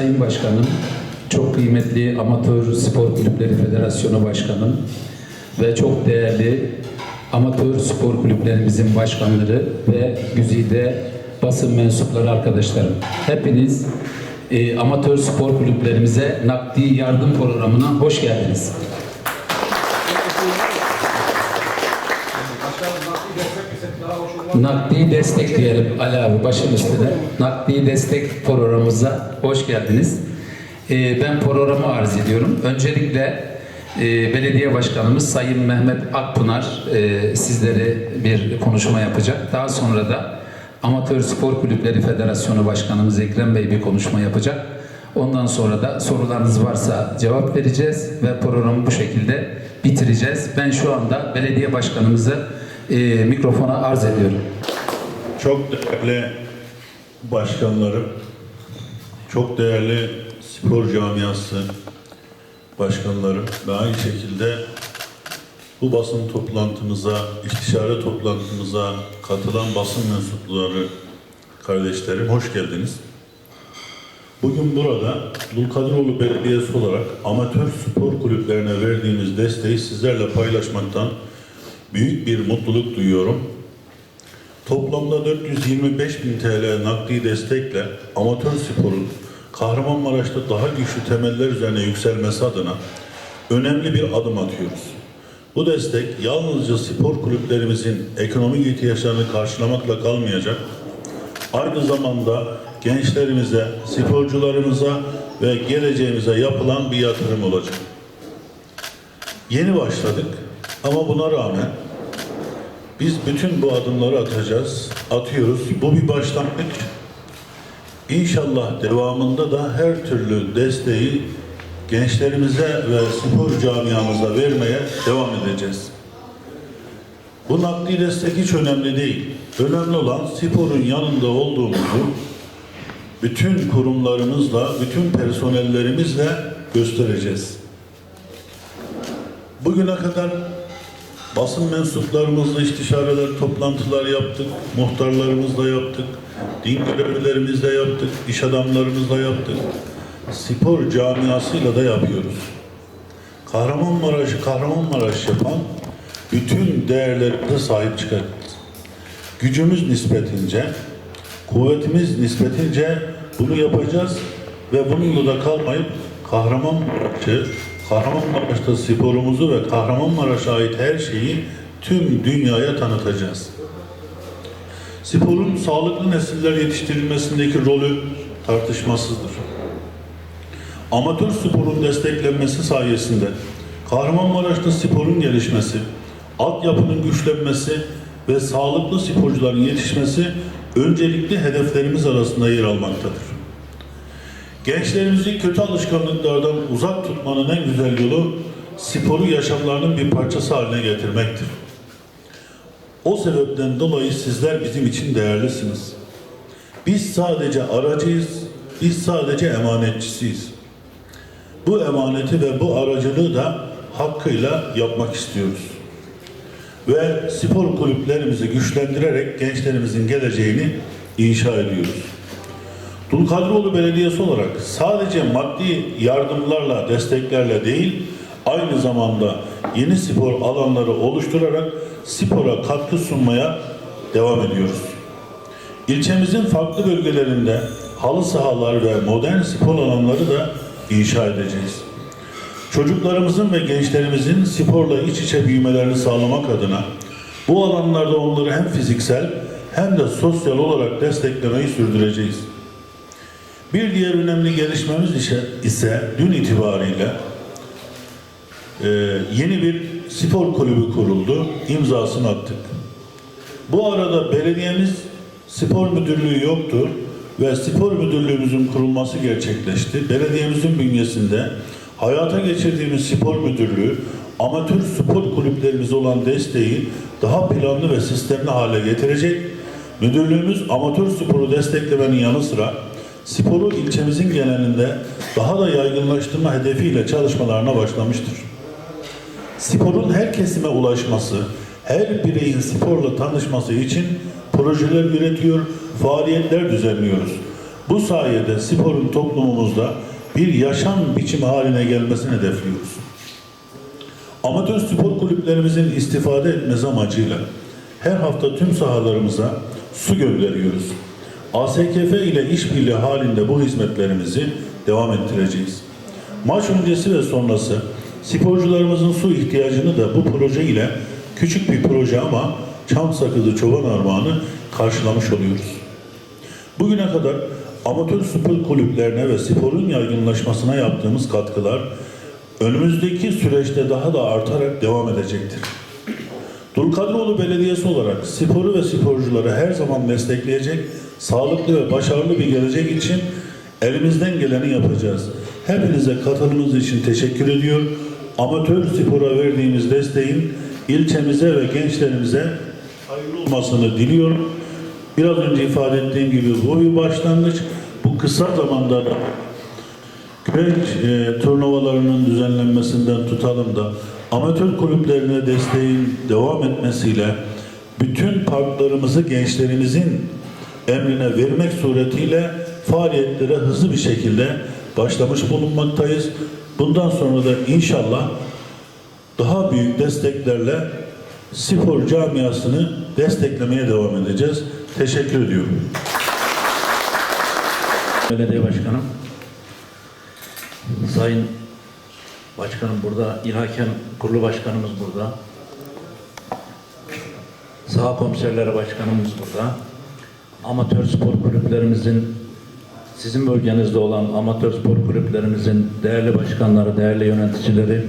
Sayın Başkanım, çok kıymetli Amatör Spor Kulüpleri Federasyonu Başkanım ve çok değerli amatör spor kulüplerimizin başkanları ve güzide basın mensupları arkadaşlarım. Hepiniz e, amatör spor kulüplerimize nakdi yardım programına hoş geldiniz. Nakdi destek diyelim Ali abi başım üstüne. Nakdi destek programımıza hoş geldiniz. Ee, ben programı arz ediyorum. Öncelikle e, belediye başkanımız Sayın Mehmet Akpınar e, sizlere bir konuşma yapacak. Daha sonra da Amatör Spor Kulüpleri Federasyonu Başkanımız Ekrem Bey bir konuşma yapacak. Ondan sonra da sorularınız varsa cevap vereceğiz ve programı bu şekilde bitireceğiz. Ben şu anda belediye başkanımızı e, mikrofona arz ediyorum. Çok değerli başkanlarım, çok değerli spor camiası başkanlarım ve aynı şekilde bu basın toplantımıza, istişare toplantımıza katılan basın mensupları kardeşlerim hoş geldiniz. Bugün burada Dulkadiroğlu Belediyesi olarak amatör spor kulüplerine verdiğimiz desteği sizlerle paylaşmaktan büyük bir mutluluk duyuyorum. Toplamda 425 bin TL nakdi destekle amatör sporun Kahramanmaraş'ta daha güçlü temeller üzerine yükselmesi adına önemli bir adım atıyoruz. Bu destek yalnızca spor kulüplerimizin ekonomik ihtiyaçlarını karşılamakla kalmayacak, aynı zamanda gençlerimize, sporcularımıza ve geleceğimize yapılan bir yatırım olacak. Yeni başladık ama buna rağmen biz bütün bu adımları atacağız, atıyoruz. Bu bir başlangıç. İnşallah devamında da her türlü desteği gençlerimize ve spor camiamıza vermeye devam edeceğiz. Bu nakdi destek hiç önemli değil. Önemli olan sporun yanında olduğumuzu bütün kurumlarımızla, bütün personellerimizle göstereceğiz. Bugüne kadar basın mensuplarımızla istişareler, toplantılar yaptık, muhtarlarımızla yaptık, din görevlilerimizle yaptık, iş adamlarımızla yaptık. Spor camiasıyla da yapıyoruz. Kahramanmaraş'ı Kahramanmaraş yapan bütün değerlerimize sahip çıkarız. Gücümüz nispetince, kuvvetimiz nispetince bunu yapacağız ve bununla da kalmayıp Kahramanmaraş'ı, Kahramanmaraş'ta sporumuzu ve Kahramanmaraş'a ait her şeyi tüm dünyaya tanıtacağız. Sporun sağlıklı nesiller yetiştirilmesindeki rolü tartışmasızdır. Amatör sporun desteklenmesi sayesinde Kahramanmaraş'ta sporun gelişmesi, altyapının güçlenmesi ve sağlıklı sporcuların yetişmesi öncelikli hedeflerimiz arasında yer almaktadır. Gençlerimizi kötü alışkanlıklardan uzak tutmanın en güzel yolu sporu yaşamlarının bir parçası haline getirmektir. O sebepten dolayı sizler bizim için değerlisiniz. Biz sadece aracıyız, biz sadece emanetçisiyiz. Bu emaneti ve bu aracılığı da hakkıyla yapmak istiyoruz. Ve spor kulüplerimizi güçlendirerek gençlerimizin geleceğini inşa ediyoruz. Dulkadiroğlu Belediyesi olarak sadece maddi yardımlarla, desteklerle değil, aynı zamanda yeni spor alanları oluşturarak spora katkı sunmaya devam ediyoruz. İlçemizin farklı bölgelerinde halı sahalar ve modern spor alanları da inşa edeceğiz. Çocuklarımızın ve gençlerimizin sporla iç içe büyümelerini sağlamak adına bu alanlarda onları hem fiziksel hem de sosyal olarak desteklemeyi sürdüreceğiz. Bir diğer önemli gelişmemiz ise, ise dün itibariyle e, yeni bir spor kulübü kuruldu, imzasını attık. Bu arada belediyemiz spor müdürlüğü yoktu ve spor müdürlüğümüzün kurulması gerçekleşti. Belediyemizin bünyesinde hayata geçirdiğimiz spor müdürlüğü amatör spor kulüplerimize olan desteği daha planlı ve sistemli hale getirecek. Müdürlüğümüz amatör sporu desteklemenin yanı sıra sporu ilçemizin genelinde daha da yaygınlaştırma hedefiyle çalışmalarına başlamıştır. Sporun her kesime ulaşması, her bireyin sporla tanışması için projeler üretiyor, faaliyetler düzenliyoruz. Bu sayede sporun toplumumuzda bir yaşam biçimi haline gelmesini hedefliyoruz. Amatör spor kulüplerimizin istifade etmesi amacıyla her hafta tüm sahalarımıza su gönderiyoruz. ASKF ile işbirliği halinde bu hizmetlerimizi devam ettireceğiz. Maç öncesi ve sonrası sporcularımızın su ihtiyacını da bu proje ile küçük bir proje ama çam sakızı çoban armağanı karşılamış oluyoruz. Bugüne kadar amatör spor kulüplerine ve sporun yaygınlaşmasına yaptığımız katkılar önümüzdeki süreçte daha da artarak devam edecektir. Dulkadroğlu Belediyesi olarak sporu ve sporcuları her zaman destekleyecek, sağlıklı ve başarılı bir gelecek için elimizden geleni yapacağız. Hepinize katılımınız için teşekkür ediyor. Amatör spora verdiğimiz desteğin ilçemize ve gençlerimize hayırlı olmasını diliyorum. Biraz önce ifade ettiğim gibi bu bir başlangıç. Bu kısa zamanda da Kürek e, turnuvalarının düzenlenmesinden tutalım da amatör kulüplerine desteğin devam etmesiyle bütün parklarımızı gençlerimizin emrine vermek suretiyle faaliyetlere hızlı bir şekilde başlamış bulunmaktayız. Bundan sonra da inşallah daha büyük desteklerle spor camiasını desteklemeye devam edeceğiz. Teşekkür ediyorum. Belediye Başkanım, Sayın Başkanım burada, İlhakem Kurulu Başkanımız burada, Saha Komiserleri Başkanımız burada, amatör spor kulüplerimizin, sizin bölgenizde olan amatör spor kulüplerimizin değerli başkanları, değerli yöneticileri,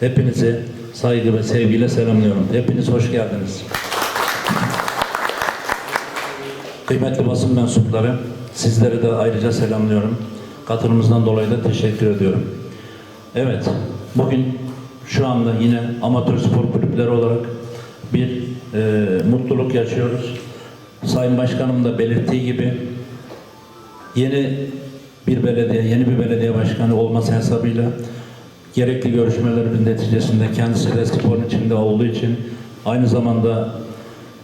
hepinizi saygı ve sevgiyle selamlıyorum. Hepiniz hoş geldiniz. Kıymetli basın mensupları, sizleri de ayrıca selamlıyorum. Katılımınızdan dolayı da teşekkür ediyorum. Evet, bugün şu anda yine amatör spor kulüpleri olarak bir e, mutluluk yaşıyoruz. Sayın Başkanım da belirttiği gibi yeni bir belediye, yeni bir belediye başkanı olması hesabıyla gerekli görüşmelerin neticesinde kendisi de sporun içinde olduğu için aynı zamanda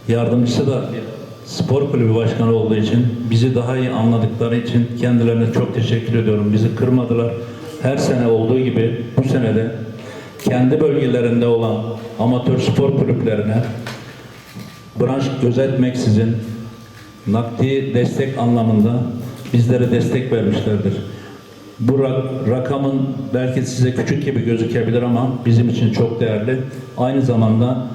yardımcısı da bir spor kulübü başkanı olduğu için bizi daha iyi anladıkları için kendilerine çok teşekkür ediyorum. Bizi kırmadılar. Her sene olduğu gibi bu sene de kendi bölgelerinde olan amatör spor kulüplerine branş gözetmeksizin nakdi destek anlamında bizlere destek vermişlerdir. Bu ra- rakamın belki size küçük gibi gözükebilir ama bizim için çok değerli. Aynı zamanda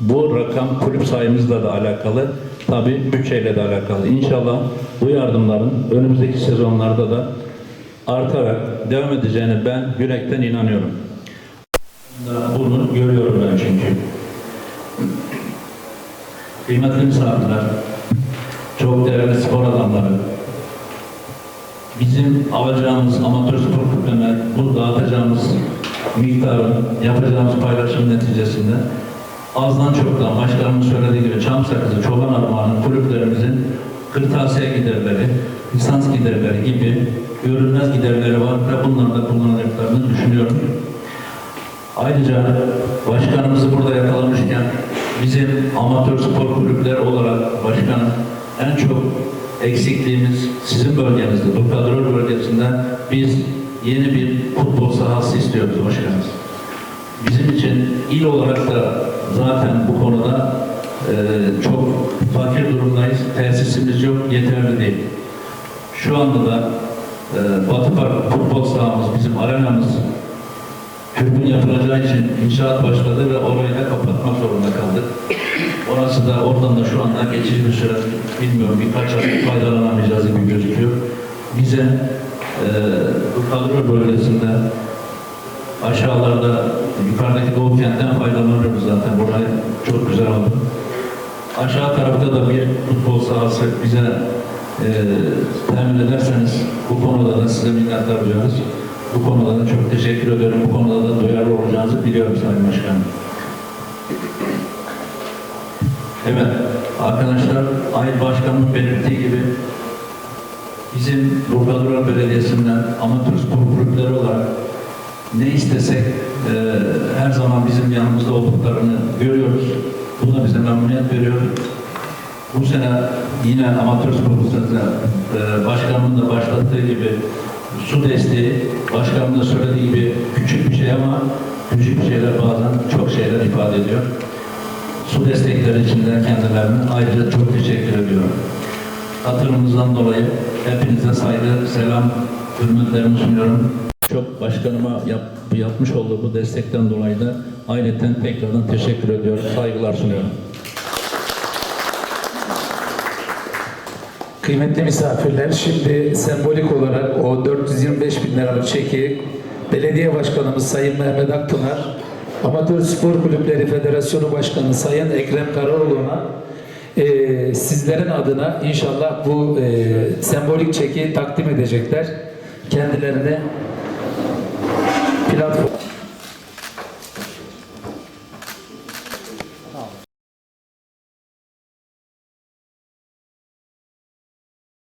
bu rakam kulüp sayımızla da alakalı. Tabi bütçeyle de alakalı. İnşallah bu yardımların önümüzdeki sezonlarda da artarak devam edeceğine ben yürekten inanıyorum. Bunu görüyorum ben çünkü. Kıymetli misafirler, çok değerli spor adamları, bizim alacağımız amatör spor kulübüne bu dağıtacağımız miktarın, yapacağımız paylaşım neticesinde azdan çoktan başkanımın söylediği gibi çam sakızı, çoban armağanı kulüplerimizin kırtasiye giderleri, lisans giderleri gibi görünmez giderleri var ve bunların da kullanılacaklarını düşünüyorum. Ayrıca başkanımızı burada yakalamışken bizim amatör spor kulüpleri olarak başkanım en çok eksikliğimiz sizin bölgenizde, Dukadrol bölgesinden biz yeni bir futbol sahası istiyoruz başkanım. Bizim için il olarak da zaten bu konuda e, çok fakir durumdayız. Tesisimiz yok, yeterli değil. Şu anda da e, Batı Park futbol sahamız, bizim arenamız Türbün yapılacağı için inşaat başladı ve orayı da kapatmak zorunda kaldık. Orası da oradan da şu anda geçici bir süre bilmiyorum birkaç ay faydalanamayacağız gibi gözüküyor. Bize e, kadro bölgesinde aşağılarda yukarıdaki Doğu kentten faydalanıyoruz zaten. Burayı çok güzel oldu. Aşağı tarafta da bir futbol sahası bize e, temin ederseniz bu konuda da size minnettar duyuyoruz. Bu konuda da çok teşekkür ediyorum. Bu konuda da duyarlı olacağınızı biliyorum Sayın Başkanım. Evet, arkadaşlar, Ayın Başkanımın belirttiği gibi bizim Burgaduran Belediyesi'nden amatör spor kulüpleri olarak ne istesek e, her zaman bizim yanımızda olduklarını görüyoruz. Bu da bize memnuniyet veriyor. Bu sene yine amatör spor kurslarında e, başkanımın da başlattığı gibi su desteği, başkanımın da söylediği gibi küçük bir şey ama küçük şeyler bazen çok şeyler ifade ediyor. Su destekleri için de kendilerine ayrıca çok teşekkür ediyorum. Hatırımızdan dolayı hepinize saygı, selam, hürmetlerimi sunuyorum. Çok başkanıma yap, yapmış olduğu bu destekten dolayı da aileten tekrardan teşekkür ediyorum, saygılar sunuyorum. Kıymetli misafirler, şimdi sembolik olarak o 425 bin liralık çeki Belediye Başkanımız Sayın Mehmet Akpınar, Amatör Spor Kulüpleri Federasyonu Başkanı Sayın Ekrem Karaoğlu'na e, sizlerin adına inşallah bu e, sembolik çeki takdim edecekler. Kendilerine platform